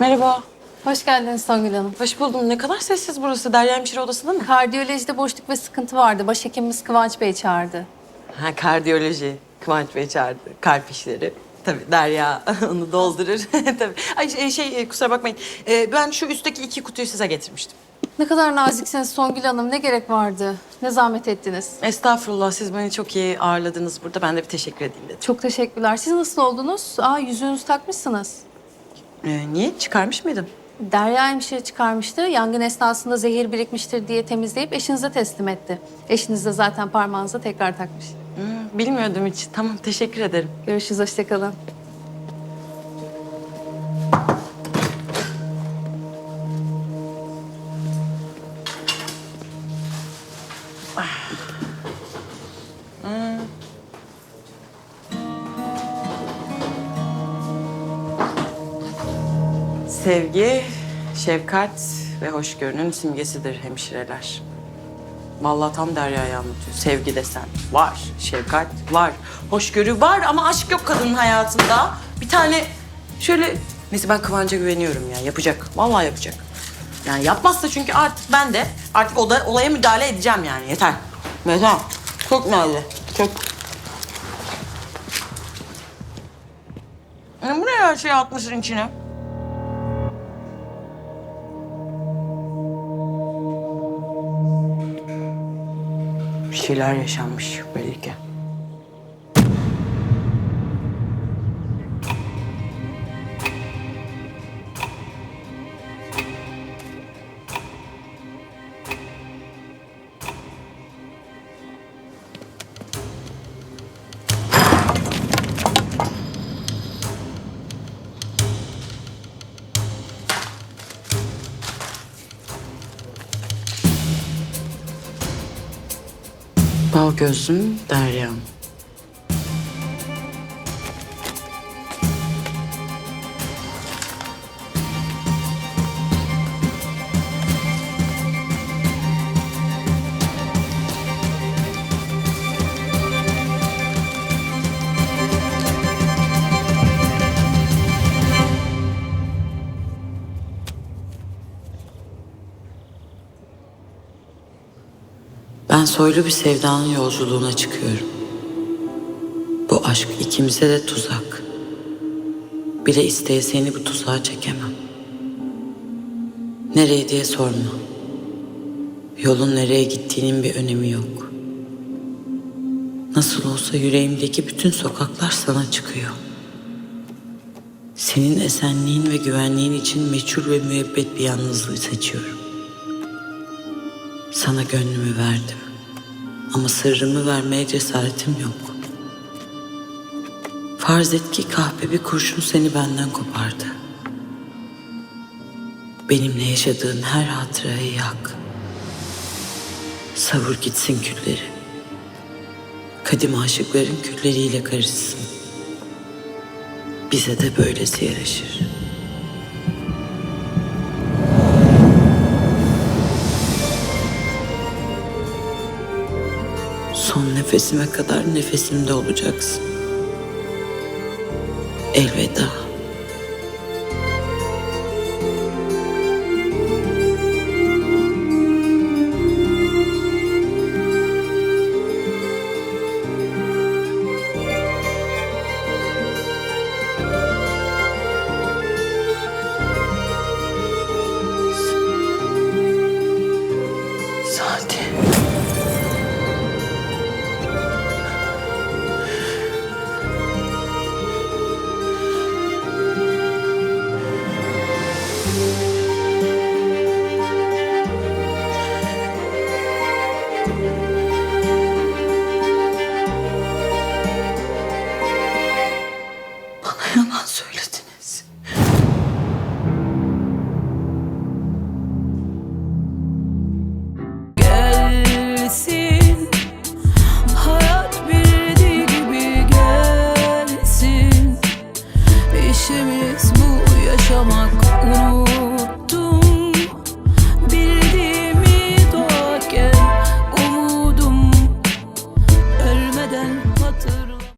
Merhaba. Hoş geldiniz Songül Hanım. Hoş buldum. Ne kadar sessiz burası. Derya hemşire odasında mı? Kardiyolojide boşluk ve sıkıntı vardı. Başhekimimiz Kıvanç Bey çağırdı. Ha, kardiyoloji. Kıvanç Bey çağırdı. Kalp işleri. Tabii Derya onu doldurur. Tabii. Ay şey, şey, e, kusura bakmayın. Ee, ben şu üstteki iki kutuyu size getirmiştim. Ne kadar naziksiniz Songül Hanım. Ne gerek vardı? Ne zahmet ettiniz? Estağfurullah. Siz beni çok iyi ağırladınız burada. Ben de bir teşekkür edeyim dedim. Çok teşekkürler. Siz nasıl oldunuz? Aa yüzüğünüzü takmışsınız. Ee, niye? Çıkarmış mıydım? Derya hemşire çıkarmıştı. Yangın esnasında zehir birikmiştir diye temizleyip eşinize teslim etti. Eşiniz de zaten parmağınıza tekrar takmış. Hmm, bilmiyordum hiç. Tamam, teşekkür ederim. Görüşürüz. Hoşçakalın. Sevgi, şefkat ve hoşgörünün simgesidir hemşireler. Vallahi tam Derya'yı anlatıyor. Sevgi desen var, şefkat var, hoşgörü var ama aşk yok kadının hayatında. Bir tane şöyle... Neyse ben Kıvanç'a güveniyorum ya. Yapacak. Vallahi yapacak. Yani yapmazsa çünkü artık ben de artık oda, olaya müdahale edeceğim yani. Yeter. Yeter. Çok nerede? Çok. Ne bu ne her şeyi atmışsın içine? Şeyler yaşanmış belli ki. Bal gözlüm Derya'm. Ben soylu bir sevdanın yolculuğuna çıkıyorum. Bu aşk ikimize de tuzak. Bile isteye seni bu tuzağa çekemem. Nereye diye sorma. Yolun nereye gittiğinin bir önemi yok. Nasıl olsa yüreğimdeki bütün sokaklar sana çıkıyor. Senin esenliğin ve güvenliğin için meçhul ve müebbet bir yalnızlığı seçiyorum. Sana gönlümü verdim. Ama sırrımı vermeye cesaretim yok. Farz et ki kahpe bir kurşun seni benden kopardı. Benimle yaşadığın her hatırayı yak. Savur gitsin külleri. Kadim aşıkların külleriyle karışsın. Bize de böylesi yaraşır. Son nefesime kadar nefesimde olacaksın. Elveda.